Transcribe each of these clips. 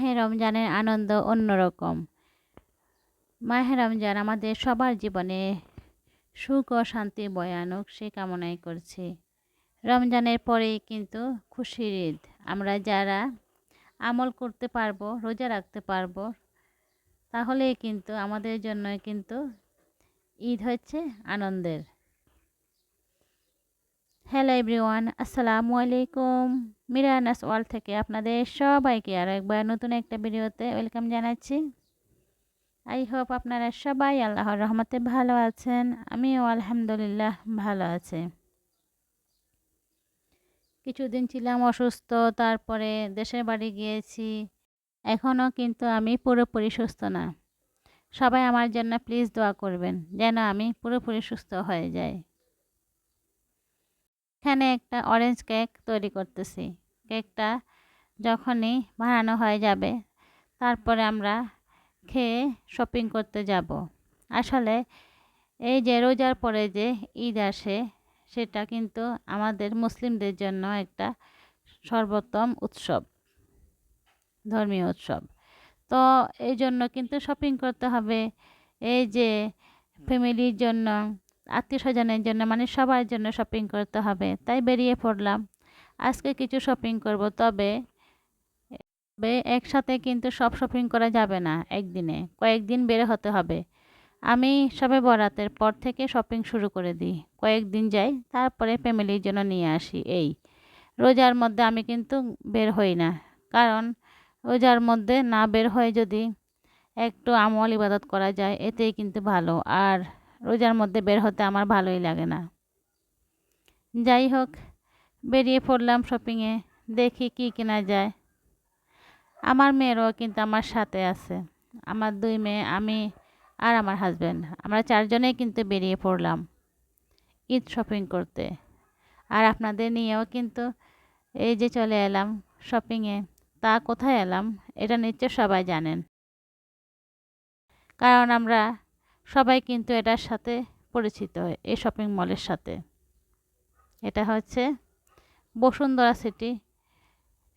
মাহে রমজানের আনন্দ অন্যরকম। মাহে রমজান আমাদের সবার জীবনে সুখ ও শান্তি বয়ানক সে কামনাই করছি। রমজানের পরেই কিন্তু খুশির ঈদ। আমরা যারা আমল করতে পারব, রোজা রাখতে পারব, তাহলেই কিন্তু আমাদের জন্য কিন্তু ঈদ হচ্ছে আনন্দের। হ্যালো এভরিওয়ান, আসসালামু আলাইকুম। মিরানাস ওয়ার্ল্ড থেকে আপনাদের সবাইকে আরও একবার নতুন একটা ভিডিওতে ওয়েলকাম জানাচ্ছি। আই হোপ আপনারা সবাই আল্লাহর রহমতে ভালো আছেন, আমিও আলহামদুলিল্লাহ ভালো আছি। কিছুদিন ছিলাম অসুস্থ, তারপরে দেশের বাড়ি গিয়েছি এখনও কিন্তু আমি পুরোপুরি সুস্থ না। সবাই আমার জন্য প্লিজ দোয়া করবেন, যেন আমি পুরোপুরি সুস্থ হয়ে যাই। এখানে একটা অরেঞ্জ কেক তৈরি করতেছি। কেকটা যখনই বানানো হয়ে যাবে, তারপরে আমরা খেয়ে শপিং করতে যাব। আসলে এই যে রোজার পরে যে ঈদ আসে, সেটা কিন্তু আমাদের মুসলিমদের জন্য একটা সর্বোত্তম উৎসব, ধর্মীয় উৎসব। তো এই জন্য কিন্তু শপিং করতে হবে। এই যে ফ্যামিলির জন্য আত্মীয় স্বজনের জন্য মানে সবার জন্য শপিং করতে হবে, তাই বেরিয়ে পড়লাম। আজকে কিছু শপিং করব, তবে একসাথে কিন্তু সব শপিং করা যাবে না একদিনে, কয়েকদিন বের হতে হবে। আমি সবে বরাতের পর থেকে শপিং শুরু করে দিই, কয়েকদিন যাই, তারপরে ফ্যামিলির জন্য নিয়ে আসি, এই। রোজার মধ্যে আমি কিন্তু বের হই না, কারণ রোজার মধ্যে না বের হয়ে যদি একটু আমল ইবাদত করা যায়, এতেই কিন্তু ভালো, আর রোজার মধ্যে বের হতে আমার ভালোই লাগে না। যাই হোক, বেরিয়ে পড়লাম শপিংয়ে দেখি কি কেনা যায়। আমার মেয়েরও কিন্তু আমার সাথে আছে। আমার দুই মেয়ে, আমি আর আমার হাজব্যান্ড আমরা চারজনেই কিন্তু বেরিয়ে পড়লাম ঈদ শপিং করতে। আর আপনাদের নিয়েও কিন্তু এই যে চলে এলাম শপিংয়ে তা কোথায় এলাম? এটা নিশ্চয় সবাই জানেন। কারণ আমরা সবাই কিন্তু এটার সাথে পরিচিত এই শপিং মলের সাথে। এটা হচ্ছে বসুন্ধরা সিটি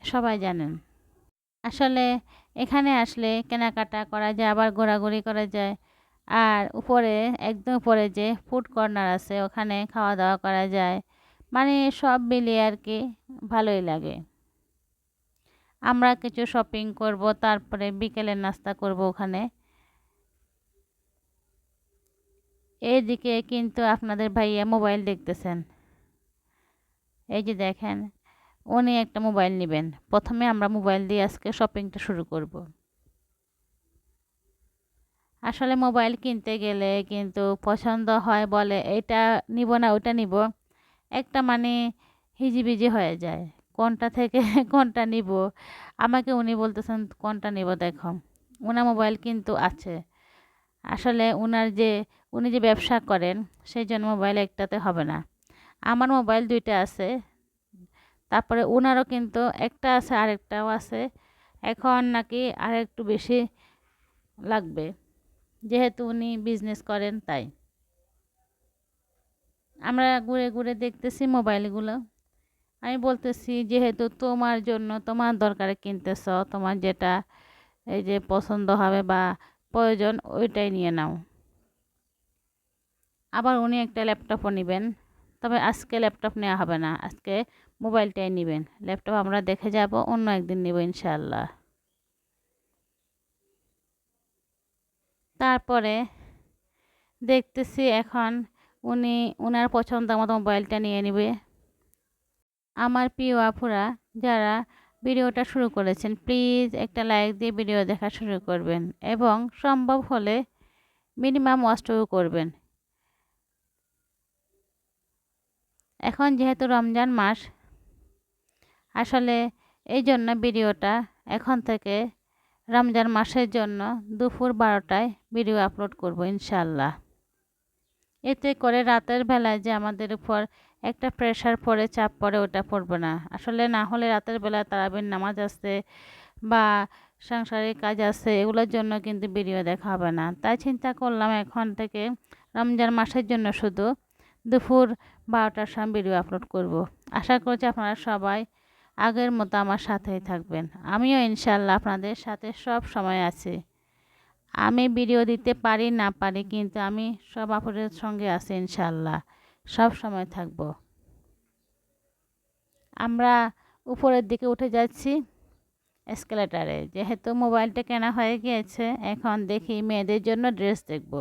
সবাই জানেন। আসলে এখানে আসলে কেনাকাটা করা যায়, আবার ঘোরাঘুরি করা যায়। আর উপরে, একদম উপরে যে ফুড কর্নার আছে, ওখানে খাওয়া দাওয়া করা যায়। মানে সব মিলিয়ে আর কি ভালোই লাগে। আমরা কিছু শপিং করব, তারপরে বিকেলের নাস্তা করব ওখানে। এইদিকে কিন্তু আপনাদের ভাইয়া মোবাইল দেখতেছেন। এই যে দেখেন, উনি একটা মোবাইল নেবেন। প্রথমে আমরা মোবাইল দিয়ে আজকে শপিংটা শুরু করব। আসলে মোবাইল কিনতে গেলে কিন্তু পছন্দ হয় বলে, এটা নিব না, ওটা নিব। একটা মানে হিজিবিজি হয়ে যায়, কোনটা থেকে, কোনটা নিব? আমাকে উনি বলতেছেন, কোনটা নিব দেখো। ওনার মোবাইল কিন্তু আছে। আসলে ওনার যে উনি যে ব্যবসা করেন, সেই জন্য মোবাইল একটাতে হবে না। আমার মোবাইল দুইটা আছে। তারপরে ওনারও কিন্তু একটা আছে, আরেকটাও আছে। এখন নাকি আর একটু বেশি লাগবে। যেহেতু উনি বিজনেস করেন, তাই। আমরা ঘুরে ঘুরে দেখতেছি মোবাইলগুলো। আমি বলতেছি, যেহেতু তোমার জন্য তোমার দরকারে কিনতেছ, তোমার যেটা এই যে পছন্দ হবে বা প্রয়োজন, ওইটাই নিয়ে নাও। আবার উনি একটা ল্যাপটপও নেবেন। তবে আজকে ল্যাপটপ নেওয়া হবে না, আজকে মোবাইলটাই নেবেন। ল্যাপটপ আমরা দেখে যাব, অন্য একদিন নেব ইনশাল্লাহ তারপরে দেখতেছি এখন উনি ওনার পছন্দ মতো মোবাইলটা নিয়ে নেবে। আমার প্রিয় আপুরা, যারা ভিডিওটা শুরু করেছেন, প্লিজ একটা লাইক দিয়ে ভিডিও দেখা শুরু করবেন এবং সম্ভব হলে মিনিমাম ওয়াচটুকু করবেন। এখন যেহেতু রমজান মাস, আসলে এই জন্য ভিডিওটা এখন থেকে রমজান মাসের জন্য দুপুর বারোটায় ভিডিও আপলোড করব ইনশাল্লাহ এতে করে রাতের বেলায় যে আমাদের উপর একটা প্রেশার পড়ে, চাপ পড়ে, ওটা পড়বে না। আসলে না হলে রাতের বেলায় তারাবির নামাজ আসছে বা সাংসারিক কাজ আছে, এগুলোর জন্য কিন্তু ভিডিও দেখা হবে না। তাই চিন্তা করলাম এখন থেকে রমজান মাসের জন্য শুধু দুপুর বারোটার সময় ভিডিও আপলোড করব। আশা করছি আপনারা সবাই আগের মতো আমার সাথেই থাকবেন। আমিও ইনশাল্লাহ আপনাদের সাথে সব সময় আছি। আমি ভিডিও দিতে পারি, না পারি, কিন্তু আমি সব আপুদের সঙ্গে আছি ইনশাল্লাহ সব সময় থাকব। আমরা উপরের দিকে উঠে যাচ্ছি এসকেলেটারে যেহেতু মোবাইলটা কেনা হয়ে গিয়েছে, এখন দেখি মেয়েদের জন্য ড্রেস দেখব।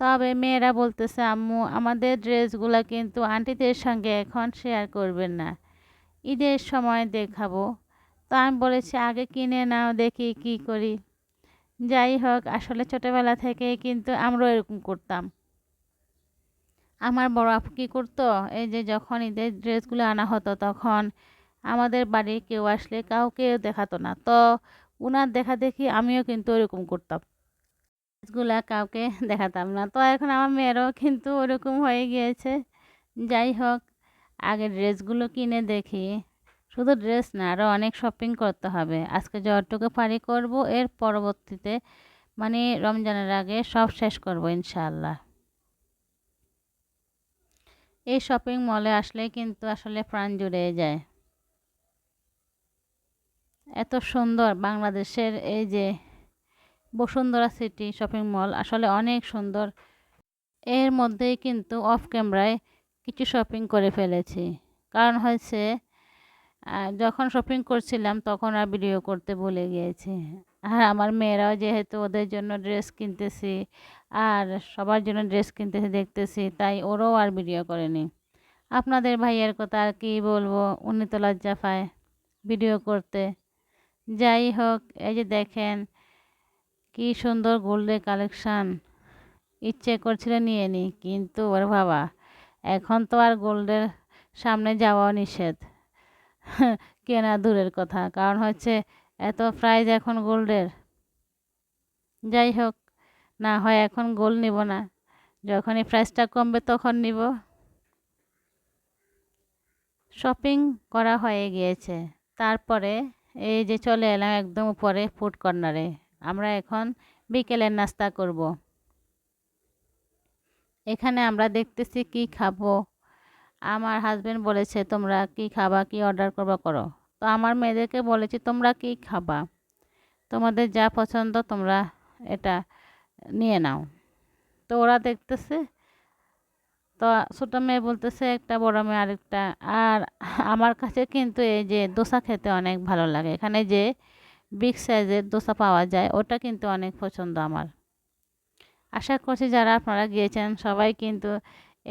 তবে মেয়েরা বলতেছে, আম্মু, আমাদের ড্রেসগুলো কিন্তু আন্টিদের সঙ্গে এখন শেয়ার করবেন না। ঈদের সময় দেখাবো। তো আমি বলেছি, আগে কিনে নাও, দেখি কি করি। যাই হোক, আসলে ছোটোবেলা থেকে কিন্তু আমরাও এরকম করতাম। আমার বড় আপু কী করতো? এই যে যখন ঈদের ড্রেসগুলো আনা হতো, তখন আমাদের বাড়ি কেউ আসলে কাউকে দেখাতো না। তো উনার দেখা দেখি আমিও কিন্তু ওরকম করতাম। ড্রেসগুলা কাউকে দেখাতাম না। তো এখন আমার মেয়েরও কিন্তু ওরকম হয়ে গিয়েছে। যাই হোক আগে ড্রেসগুলো কিনে দেখি। শুধু ড্রেস না আরও অনেক শপিং করতে হবে। আজকে যতটুকু পারি করব, এর পরবর্তীতে মানে রমজানের আগে সব শেষ করব ইনশাআল্লাহ। এই শপিং মলে আসলে কিন্তু আসলে প্রাণ জুড়ে যায়। এত সুন্দর বাংলাদেশের এই যে বসুন্ধরা সিটি শপিং মল আসলে অনেক সুন্দর। এর মধ্যেই কিন্তু অফ ক্যামেরায় কিছু শপিং করে ফেলেছি। কারণ হয়েছে যখন শপিং করছিলাম তখন আর ভিডিও করতে ভুলে গিয়েছি। আর আমার মেয়েরাও যেহেতু ওদের জন্য ড্রেস কিনতেছি, আর সবার জন্য ড্রেস কিনতেছি, দেখতেছি, তাই ওরাও আর ভিডিও করেনি। আপনাদের ভাইয়ের কথা আর কী বলব? উনি তো লজ্জা পায় ভিডিও করতে। যাই হোক, এই যে দেখেন কি সুন্দর গোল্ডের কালেকশান। ইচ্ছে করছিল নিয়ে নিই কিন্তু ওর বাবা, এখন তো আর গোল্ডের সামনে যাওয়া নিষেধ। কেনা দূরের কথা, কারণ হচ্ছে এত প্রাইজ এখন গোল্ডের। যাই হোক, না হয় এখন গোল্ড নিব না, যখনই প্রাইসটা কমবে তখন নিব। শপিং করা হয়ে গিয়েছে। তারপরে এই যে চলে এলাম একদম উপরে ফুড কর্নারে আমরা এখন বিকেলের নাস্তা করব। এখানে আমরা দেখতেছি কি খাব। আমার হাজব্যান্ড বলেছে, তোমরা কি খাবা? কি অর্ডার করবা? করো। তো আমার মেয়েদেরকে বলেছি, তোমরা কি খাবা? তোমাদের যা পছন্দ তোমরা এটা নিয়ে নাও। তো ওরা দেখতেছে, তো ছোটো মেয়ে বলতেছে, একটা বড় মেয়ে আরেকটা। আর আমার কাছে কিন্তু এই যে দোসা খেতে অনেক ভালো লাগে। এখানে যে বিগ সাইজের দোসা পাওয়া যায়, ওটা কিন্তু অনেক পছন্দ আমার। আশা করছি যারা আপনারা গিয়েছেন, সবাই কিন্তু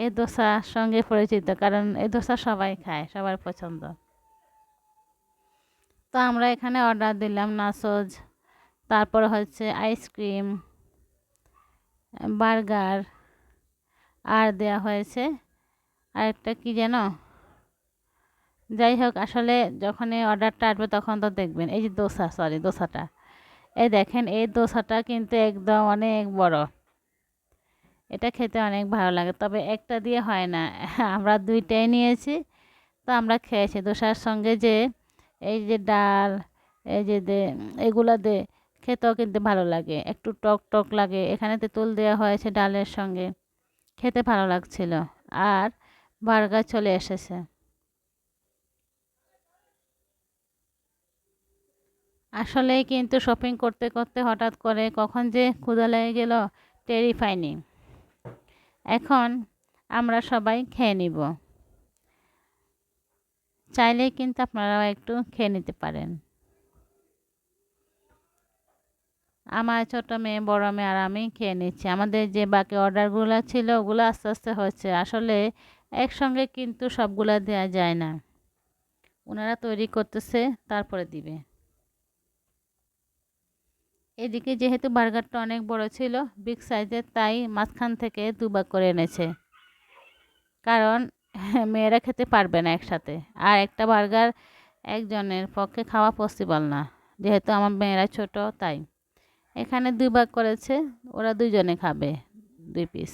এই দোসার সঙ্গে পরিচিত, কারণ এই দোসা সবাই খায়, সবার পছন্দ। তো আমরা এখানে অর্ডার দিলাম নাসোজ, তারপর হচ্ছে আইসক্রিম বার্গার আর দেয়া হয়েছে আর একটা কি যেন? যাই হোক, আসলে যখন এই অর্ডারটা আসবে তখন তো দেখবেন, এই যে দোসা সরি দোসাটা। এই দেখেন, এই দোসাটা কিন্তু একদম অনেক বড়। এটা খেতে অনেক ভালো লাগে, তবে একটা দিয়ে হয় না। আমরা দুইটাই নিয়েছি, তো আমরা খেয়েছি। দোসার সঙ্গে যে এই যে ডাল, এই যে দে, এগুলো দে, খেতেও কিন্তু ভালো লাগে। একটু টক টক লাগে। এখানে তেঁতুল দেওয়া হয়েছে ডালের সঙ্গে। খেতে ভালো লাগছিল। আর বার্গার চলে এসেছে। আসলেই কিন্তু শপিং করতে করতে হঠাৎ করে কখন যে ক্ষুধা লেগে গেল টেরি পাইনি এখন আমরা সবাই খেয়ে নিব। চাইলে কিন্তু আপনারাও একটু খেয়ে নিতে পারেন। আমার ছোটো মেয়ে, বড় মেয়ে আর আমি খেয়ে নিচ্ছি। আমাদের যে বাকি অর্ডারগুলো ছিল, ওগুলো আস্তে আস্তে হচ্ছে আসলে একসঙ্গে কিন্তু সবগুলো দেওয়া যায় না। ওনারা তৈরি করতেছে, তারপরে দিবে। এদিকে যেহেতু বার্গারটা অনেক বড় ছিল বিগ সাইজের তাই মাঝখান থেকে দুবার করে এনেছে। কারণ মেয়েরা খেতে পারবে না একসাথে। আর একটা বার্গার একজনের পক্ষে খাওয়া পসিবল না। যেহেতু আমার মেয়েরা ছোট, তাই। এখানে দুই ভাগ করেছে, ওরা দুজনে খাবে, দুই পিস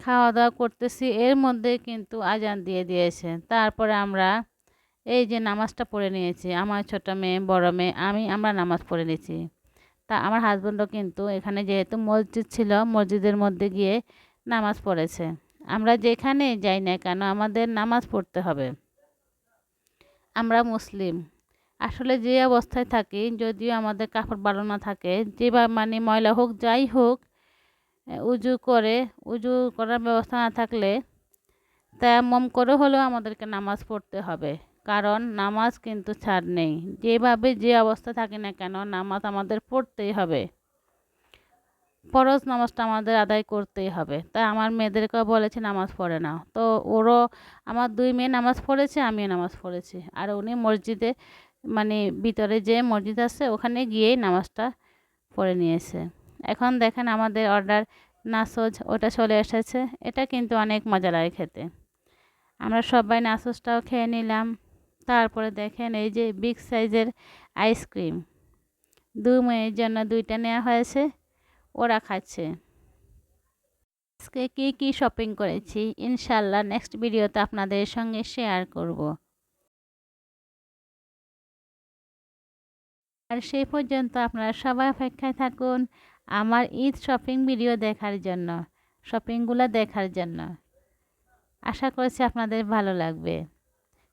খাওয়া দাওয়া করতেছি, এর মধ্যে কিন্তু আজান দিয়ে দিয়েছে। তারপরে আমরা এই যে নামাজটা পড়ে নিয়েছি, আমার ছোটো মেয়ে, বড় মেয়ে, আমি, আমরা নামাজ পড়ে নিয়েছি। তা আমার হাজব্যান্ডও কিন্তু এখানে যেহেতু মসজিদ ছিল, মসজিদের মধ্যে গিয়ে নামাজ পড়েছে। আমরা যেখানে যাই না কেন, আমাদের নামাজ পড়তে হবে। আমরা মুসলিম। আসলে যে অবস্থায় থাকি, যদিও আমাদের কাপড় ভালো না থাকে যেভাবে মানে ময়লা হোক, যাই হোক উজু করে, উজু করার ব্যবস্থা না থাকলে তা মম করে হলেও আমাদেরকে নামাজ পড়তে হবে। কারণ নামাজ কিন্তু ছাড় নেই। যেভাবে যে অবস্থা থাকে না কেন নামাজ আমাদের পড়তেই হবে। ফরজ নামাজটা আমাদের আদায় করতেই হবে। তাই আমার মেয়েদেরকেও বলেছে নামাজ পড়ে না তো ওরও আমার দুই মেয়ে নামাজ পড়েছে, আমিও নামাজ পড়েছি। আর উনি মসজিদে মানে ভিতরে যে মসজিদ আছে, ওখানে গিয়েই নামাজটা পড়ে নিয়েছে। এখন দেখেন আমাদের অর্ডার নাসজ, ওটা চলে এসেছে। এটা কিন্তু অনেক মজা লাগে খেতে। আমরা সবাই নাসজটাও খেয়ে নিলাম। তারপরে দেখেন এই যে বিগ সাইজের আইসক্রিম। দু মেয়ের জন্য দুইটা নেওয়া হয়েছে, ওরা খাচ্ছে। আজকে কী কী শপিং করেছি? ইনশাল্লাহ নেক্সট ভিডিওতে আপনাদের সঙ্গে শেয়ার করব। আর সেই পর্যন্ত আপনারা সবাই অপেক্ষায় থাকুন আমার ঈদ শপিং ভিডিও দেখার জন্য শপিংগুলো দেখার জন্য। আশা করছি আপনাদের ভালো লাগবে।